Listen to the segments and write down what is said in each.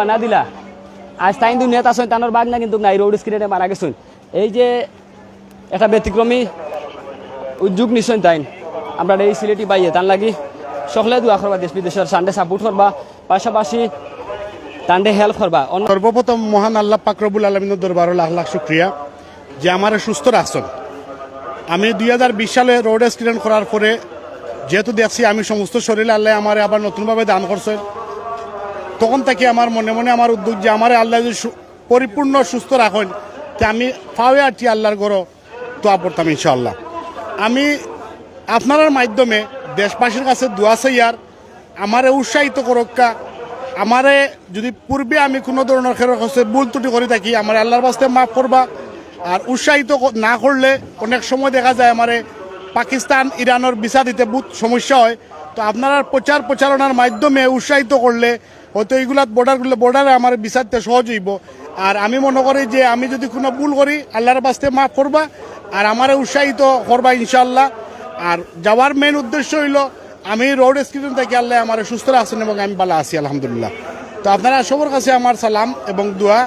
না দিলা। আজ তাই দুনিয়াত আসুন তানোর বাঘ না কিন্তু নাই রোড স্ক্রিনে মারা গেছুন এই যে একটা ব্যতিক্রমী উদ্যোগ নিশ্চয় তাই আমরা এই সিলেটি বাইয়ে, তান লাগি সকলে দোয়া করবা দেশ বিদেশের সানডে সাপোর্ট করবা পাশাপাশি তান্ডে হেল্প করবা সর্বপ্রথম মহান আল্লাহ পাকরবুল আলমিনের দরবার লাখ লাখ শুক্রিয়া যে আমার সুস্থ রাখছেন আমি দুই হাজার বিশ সালে রোড অ্যাক্সিডেন্ট করার পরে যেহেতু দেখছি আমি সমস্ত শরীরে আল্লাহ আমার আবার নতুনভাবে দান করছেন তখন থেকে আমার মনে মনে আমার উদ্যোগ যে আমার আল্লাহ যদি পরিপূর্ণ সুস্থ রাখেন, তে আমি ফাওয়ে আছি আল্লাহর গড় তো পড়তাম ইনশাল্লাহ আমি আপনার মাধ্যমে দেশবাসীর কাছে দোয়া চাইয়ার আমারে উৎসাহিত করক্কা আমারে যদি পূর্বে আমি কোনো ধরনের খেরো কাছে ভুল ত্রুটি করে থাকি, আমার আল্লাহর বাস্তে মাফ করবা। আর উৎসাহিত না করলে অনেক সময় দেখা যায় আমারে পাকিস্তান, ইরানের ভিসা দিতে বহুত সমস্যা হয়। তো আপনারা প্রচার প্রচারণার মাধ্যমে উৎসাহিত করলে হয়তো এইগুলাত বর্ডারগুলো বর্ডারে আমার বিচারতে সহজ হইব। আর আমি মনে করি যে আমি যদি কোনো ভুল করি, আল্লাহর বাস্তে মাফ করবা। আর আমারে উৎসাহিত করবা ইনশাল্লাহ আর যাওয়ার মেন উদ্দেশ্য হইল, আমি রোড স্ক্রিন থেকে আল্লাহ আমার সুস্থ রাখছেন এবং আমি ভালো আছি, আলহামদুলিল্লাহ। তো আপনারা সবার কাছে আমার সালাম এবং দোয়া।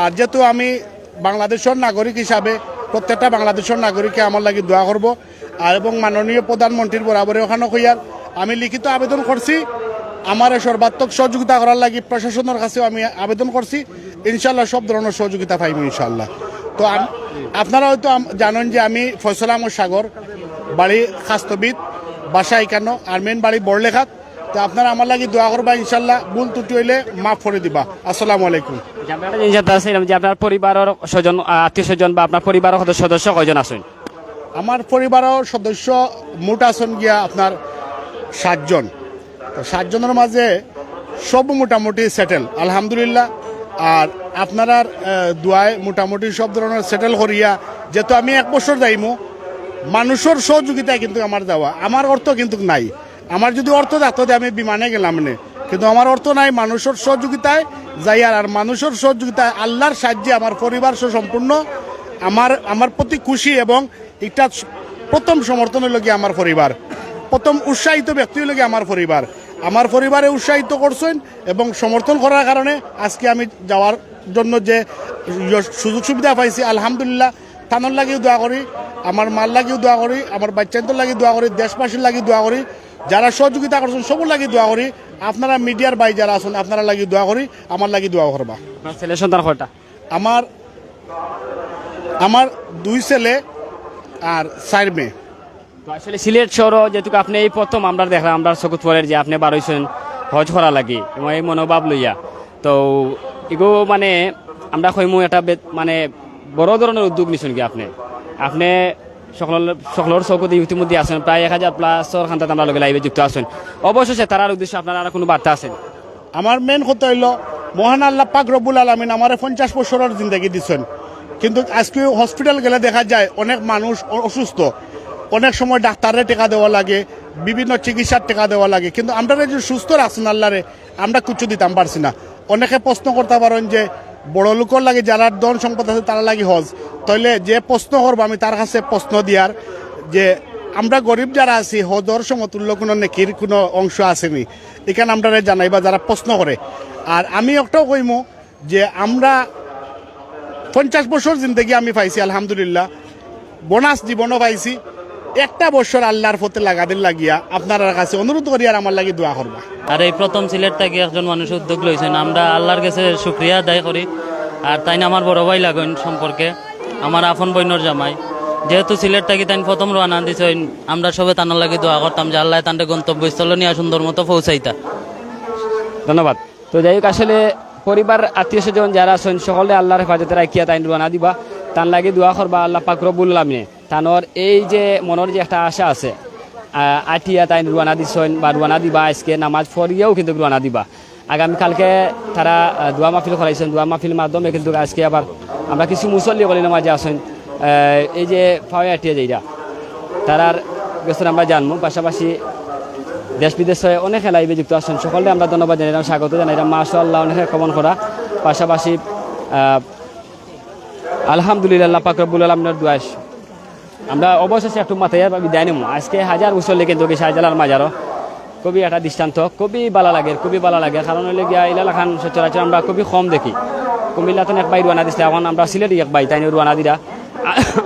আর যেহেতু আমি বাংলাদেশের নাগরিক হিসাবে প্রত্যেকটা বাংলাদেশের নাগরিককে আমার লাগি দোয়া করব। আর এবং মাননীয় প্রধানমন্ত্রীর বরাবরে ওখানে কইয়ার, আমি লিখিত আবেদন করছি। আমার সর্বাত্মক সহযোগিতা করার লাগি প্রশাসনের কাছেও আমি আবেদন করছি। ইনশাল্লাহ সব ধরনের সহযোগিতা পাইব ইনশাল্লাহ তো আপনারা হয়তো জানেন যে আমি ফয়সল আহমদ সাগর বাড়ি খাস্তবিদ বাসা একান্ন আর মেন বাড়ি বড়লেখাত। তো আপনারা আমার লাগি দোয়া করবা ইনশাল্লাহ ভুল ত্রুটি হইলে মাফ করে দিবা। আসসালামু আলাইকুম। যে আপনারা পরিবারের স্বজন আত্মীয় স্বজন বা আপনার পরিবারের সদস্য সদস্য কয়জন আছেন? আমার পরিবারের সদস্য মোট আছেন গিয়া আপনার সাতজন। তো সাতজনের মাঝে সব মোটামুটি সেটেল আলহামদুলিল্লাহ। আর আপনার দোয়ায় মোটামুটি সব ধরনের সেটেল করিয়া, যেহেতু আমি এক বছর যাইমু, মানুষের সহযোগিতায় কিন্তু আমার দেওয়া আমার অর্থ কিন্তু নাই। আমার যদি অর্থ থাকতো আমি বিমানে গেলাম নে, কিন্তু আমার অর্থ নাই, মানুষের সহযোগিতায় যাই, আর আর মানুষের সহযোগিতায় আল্লাহর সাহায্যে আমার পরিবার সম্পূর্ণ, আমার আমার প্রতি খুশি এবং এটা প্রথম সমর্থন হইল গিয়ে আমার পরিবার, প্রথম উৎসাহিত ব্যক্তি হইল গিয়ে আমার পরিবার। আমার পরিবারে উৎসাহিত করছেন এবং সমর্থন করার কারণে আজকে আমি যাওয়ার জন্য যে সুযোগ সুবিধা পাইছি আলহামদুলিল্লাহ। থানোর লাগিও দোয়া করি আমার মাল লাগিও দোয়া করি আমার বাচ্চাদের লাগি দোয়া করি দেশবাসীর লাগি দোয়া করি যারা সহযোগিতা করছেন সবুর লাগি দোয়া করি আপনারা মিডিয়ার বাই যারা আছেন আপনারা লাগি দোয়া করি আমার লাগি দোয়া করবা। ছেলে সন্তান কয়টা? আমার আমার দুই ছেলে আর চার মেয়ে। আসলে সিলেট শহর যেহেতু আপনি এই প্রথম, আমরা দেখলাম, আমরা চকুত পরের যে আপনি বারোইছেন হজ করা লাগে এবং এই মনোভাব লইয়া। তো এগো মানে আমরা কইমু এটা মানে বড় ধরনের উদ্যোগ নিছেন কি আপনি? আপনি সকল সকলের চকুত ইতিমধ্যে আছেন, প্রায় এক হাজার প্লাসর খান্তাত আমরা লগে লাইভে যুক্ত আছেন। অবশেষে তার উদ্দেশ্যে আপনার আর কোনো বার্তা আছেন আমার মেন কথা হইল, মহান আল্লাহ পাক রব্বুল আলমিন আমার পঞ্চাশ বছরের জিন্দগি দিচ্ছেন কিন্তু আজকে হসপিটাল গেলে দেখা যায় অনেক মানুষ অসুস্থ। অনেক সময় ডাক্তারের টেকা দেওয়া লাগে, বিভিন্ন চিকিৎসার টেকা দেওয়া লাগে। কিন্তু আমরা যে সুস্থ রাখছেন আল্লাহরে, আমরা কিছু দিতাম পারছি না। অনেকে প্রশ্ন করতে পারেন যে, বড় লোকের লাগে যারা ধন সম্পদ আছে তারা লাগে হজ। তাইলে যে প্রশ্ন করব আমি তার কাছে প্রশ্ন দিয়ার যে, আমরা গরিব যারা আছি, হজর সমতুল্য কোনো নেকির কোনো অংশ আসেনি। এখানে আমরা জানাই বা যারা প্রশ্ন করে। আর আমি একটাও কইমু যে, আমরা পঞ্চাশ বছর জিন্দগি আমি পাইছি, আলহামদুলিল্লাহ। বোনাস জীবনও পাইছি। একটা বছর আল্লাহর ফতে লাগাদের লাগিয়া আপনার কাছে অনুরোধ করি আর আমার লাগি দোয়া করবা। আর এই প্রথম সিলেট থেকে একজন মানুষ উদ্যোগ লইছেন। আমরা আল্লাহর কাছে শুক্রিয়া আদায় করি। আর তাই না আমার বড় ভাই লাগেন সম্পর্কে। আমার আপন বইনর জামাই। যেহেতু সিলেট থেকে তাই প্রথম রানা দিছেন আমরা সবে তানার লাগে দোয়া করতাম যে আল্লাহ তান্ডে গন্তব্যস্থলে নিয়ে সুন্দর মতো পৌঁছাইতা। ধন্যবাদ। তো যাই হোক আসলে পরিবার আত্মীয় স্বজন যারা আছেন সকলে আল্লাহর হেফাজতে রাখিয়া তাই রানা দিবা। তার লাগে দোয়া করবা আল্লাহ পাক রব্বুল আলামিনে। তানোর এই যে মনের যে একটা আশা আছে আটিয়া তাই রুয়ানা দিছেন বা রুয়ানা দিবা আজকে নামাজ পড়িয়াও কিন্তু রুয়ানা দিবা। আগামীকালকে তারা দোয়া মাহফিল করাইছেন। দোয়া মাহফিল মাধ্যমে কিন্তু আজকে আবার আমরা কিছু মুসল্লি কলি নামাজে আহ, এই যে ফাওয়া আটিয়া যেটা তারার গেছেন আমরা জানব। পাশাপাশি দেশ বিদেশে অনেক লাইভে যুক্ত আছেন। সকলে আমরা ধন্যবাদ জানাইলাম স্বাগত জানাইলাম। আল্লাহ অনেকে কমন করা। পাশাপাশি আলহামদুলিল্লাহ পাক রব্বুল আলমিনের দুয়াস আমরা অবশেষে একটু মাথায় বিদায় নেব আজকে হাজার বছর লেগে কিন্তু শাহজালাল মাজারও। খুবই একটা দৃষ্টান্ত, খুবই ভালো লাগে, খুবই ভালো লাগে। কারণ হইলে গিয়া এলাকান সচরাচর আমরা খুবই কম দেখি। কুমিল্লা তো এক বাই রুয়ানা দিছিলে এখন আমরা সিলেটি এক বাই তাই রুয়ানা দিরা।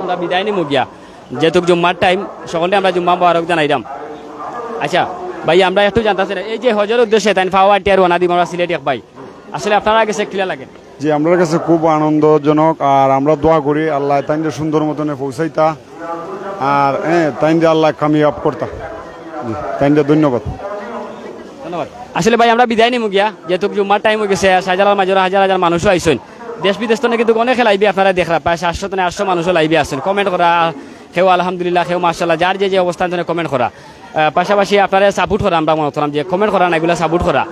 আমরা বিদায় নিমু গিয়া। যেহেতু জুম্মার টাইম সকলে আমরা জুম্মা মোবারক জানাইলাম আচ্ছা ভাই, আমরা একটু জানতে চাই, এই যে হজের উদ্দেশ্যে তাই ফাওয়া টিয়ার রুয়ানা দিব আমরা সিলেটি এক বাই আসলে আপনারা গেছে ক্লিয়ার লাগে। জি আমার কাছে খুব আনন্দজনক, আর আমরা দোয়া করি আল্লাহ তাইনদের সুন্দর মতনে পৌঁছাইতা। আর হ্যাঁ তাইনদের আল্লাহ কামিয়াব করতা। জি, তাইনদের ধন্যবাদ। ধন্যবাদ। আসলে ভাই, আমরা বিদায় নিমু গিয়া, যেহেতু জুম্মার টাইম হয়ে গেছে সাজালার মাঝে হাজার হাজার মানুষও আইসেন দেশ বিদেশ তো কিন্তু অনেক লাইভে আপনারা দেখরা প্রায় সাতশো থেকে আটশো মানুষও লাইভে আসেন কমেন্ট করা কেউ আলহামদুলিল্লাহ কেউ মার্শাল্লাহ যার যে যে অবস্থান কমেন্ট করা। পাশাপাশি আপনারা সাপোর্ট করা, আমরা মনে করলাম যে কমেন্ট করা না, এগুলো সাপোর্ট করা।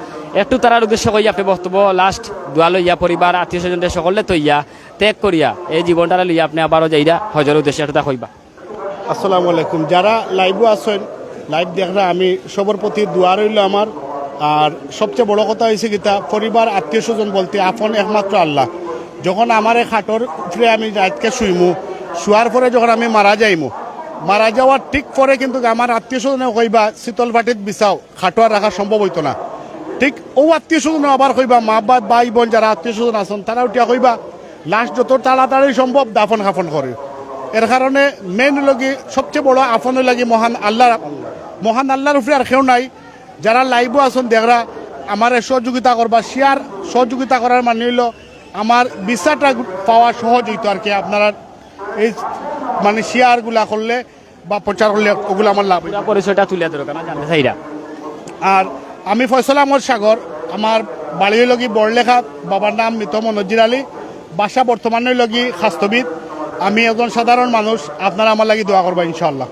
একটু তারার উদ্দেশ্য কইয়া আপনি বক্তব্য লাস্ট দোয়া লইয়া পরিবার, আত্মীয় স্বজনদের সকলে তৈয়া, ত্যাগ করিয়া এই জীবনটা লইয়া আপনি আবারও যাইরা হজের উদ্দেশ্যে একটা কইবা আসসালামু আলাইকুম। যারা লাইভও আছেন লাইভ দেখরা, আমি সবার প্রতি দোয়া রইল আমার। আর সবচেয়ে বড় কথা হয়েছে কিতা পরিবার, আত্মীয় স্বজন বলতে আপন একমাত্র আল্লাহ। যখন আমার এই খাটর উপরে আমি রাতকে শুইমু, শুয়ার পরে যখন আমি মারা যাইমু, মারা যাওয়ার ঠিক পরে কিন্তু আমার আত্মীয় স্বজনে কইবা, শীতল বাটিত বিচাও খাটোয়ার রাখা সম্ভব হইতো না। ঠিক ও আত্মীয় স্বজন আবার কইবা মা বা ভাই বোন যারা আত্মীয় স্বজন আছেন তারা উঠিয়া কইবা লাস্ট যত তাড়াতাড়ি সম্ভব দাফন খাফন করে। এর কারণে মেন লগি সবচেয়ে বড় আপন লাগি মহান আল্লাহ মহান আল্লাহর উপরে আর কেউ নাই। যারা লাইভও আছেন দেখরা আমার সহযোগিতা করবা শেয়ার সহযোগিতা করার মানে হইল আমার বিচারটা পাওয়া সহজ হইতো আর কি আপনারা এই মানে শেয়ারগুলা করলে বা প্রচার করলে ওগুলো আমার লাভ পরিচয়টা তুলে না জানতে চাইরা আর আমি ফয়সলা আমর সাগর, আমার বাড়ি লগি বড়লেখা বাবার নাম মৃত মনজির আলী, বাসা বর্তমানের লগি স্বাস্থ্যবিদ আমি একজন সাধারণ মানুষ আপনারা আমার লাগি দোয়া করবেন ইনশাল্লাহ